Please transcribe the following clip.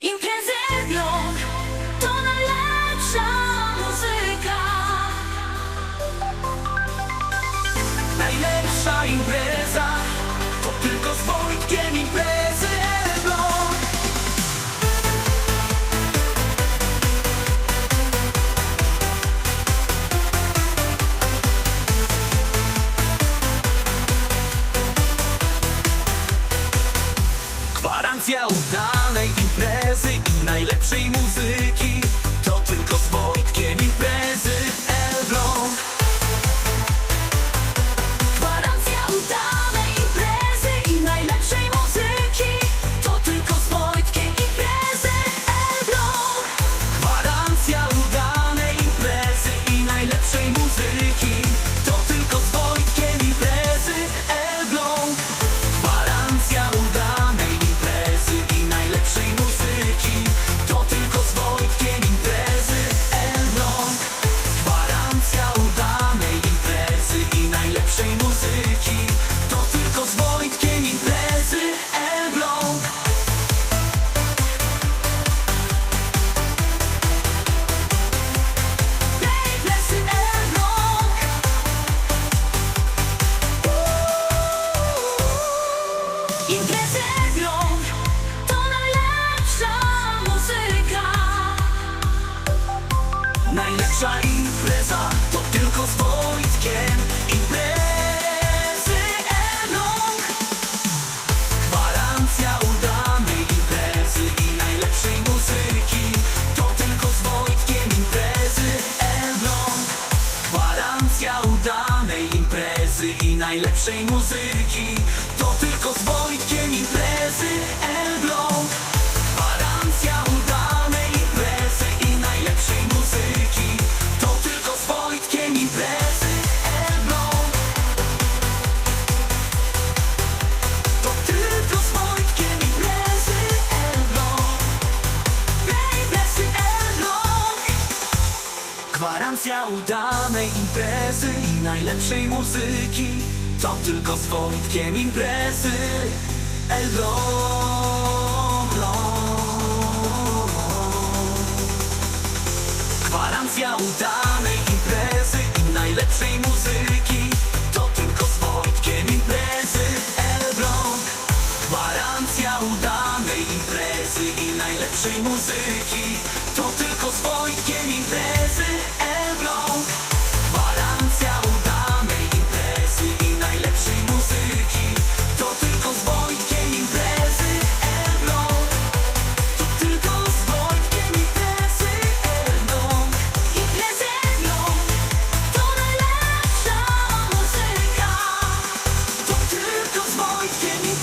Imprezy blok to najlepsza muzyka. Najlepsza impreza To tylko z Wojtkiem imprezy Elbląg Gwarancja udanej imprezy i najlepszej muzyki Najlepsza impreza to tylko z Wojtkiem. Imprezy Elbląg Gwarancja udanej imprezy i najlepszej muzyki To tylko z Wojtkiem imprezy Elbląg Gwarancja udanej imprezy i najlepszej muzyki To tylko z Wojtkiem imprezy Elbląg Gwarancja udanej imprezy i najlepszej muzyki. To tylko z Wojtkiem imprezy. Elbląg Gwarancja udanej imprezy i najlepszej muzyki i najlepszej muzyki. To tylko z Wojtkiem imprezy Elbląg Walancja udanej imprezy i najlepszej muzyki. To tylko z Wojtkiem imprezy Elbląg To tylko z Wojtkiem imprezy Elbląg Imprezy Elbląg To najlepsza muzyka. To tylko z Wojtkiem imprezy